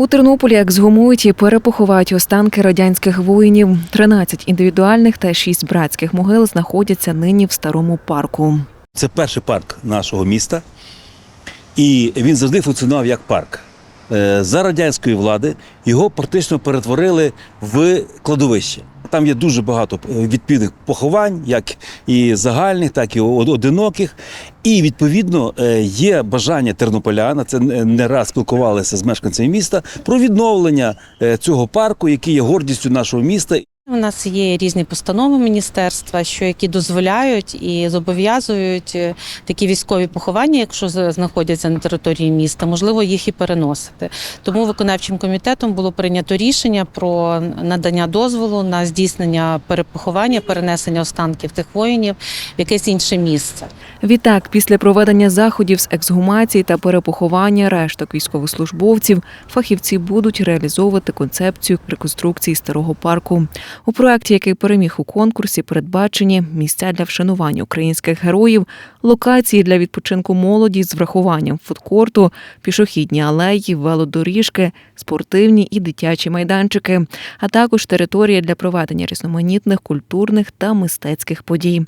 У Тернополі ексгумують і перепоховають останки радянських воїнів. 13 індивідуальних та 6 братських могил знаходяться нині в старому парку. Це перший парк нашого міста, і він завжди функціонував як парк. Е, За радянської влади його практично перетворили в кладовище. Там є дуже багато е, відповідних поховань, як і загальних, так і одиноких. І відповідно е, є бажання тернополяна, це не раз спілкувалися з мешканцями міста про відновлення е, цього парку, який є гордістю нашого міста. У нас є різні постанови міністерства, що які дозволяють і зобов'язують е, такі військові поховання, якщо знаходяться на території міста, можливо їх і переносити. Тому виконавчим комітетом було прийнято рішення про надання дозволу на здійснення перепоховання, перенесення останків тих воїнів в якесь інше місце. Відтак, після проведення заходів з ексгумації та перепоховання решток військовослужбовців, фахівці будуть реалізовувати концепцію реконструкції старого парку. У проєкті, який переміг у конкурсі, передбачені місця для вшанування українських героїв, локації для відпочинку молоді з врахуванням фудкорту, пішохідні алеї, велодоріжки, спортивні і дитячі майданчики, а також територія для проведення різноманітних культурних та мистецьких подій.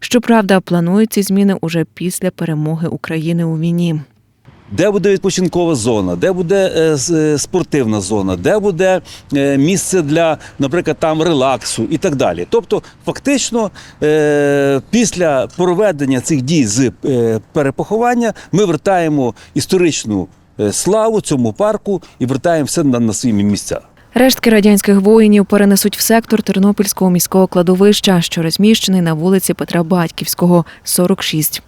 Щоправда, планують ці зміни уже після перемоги України у війні. Де буде відпочинкова зона, де буде е, е, спортивна зона, де буде е, місце для, наприклад, там релаксу і так далі. Тобто, фактично, після проведення цих дій з перепоховання ми вертаємо історичну славу цьому парку і вертаємо все на свої місця. Рештки радянських воїнів перенесуть в сектор Тернопільського міського кладовища, що розміщений на вулиці Петра Батьківського, 46.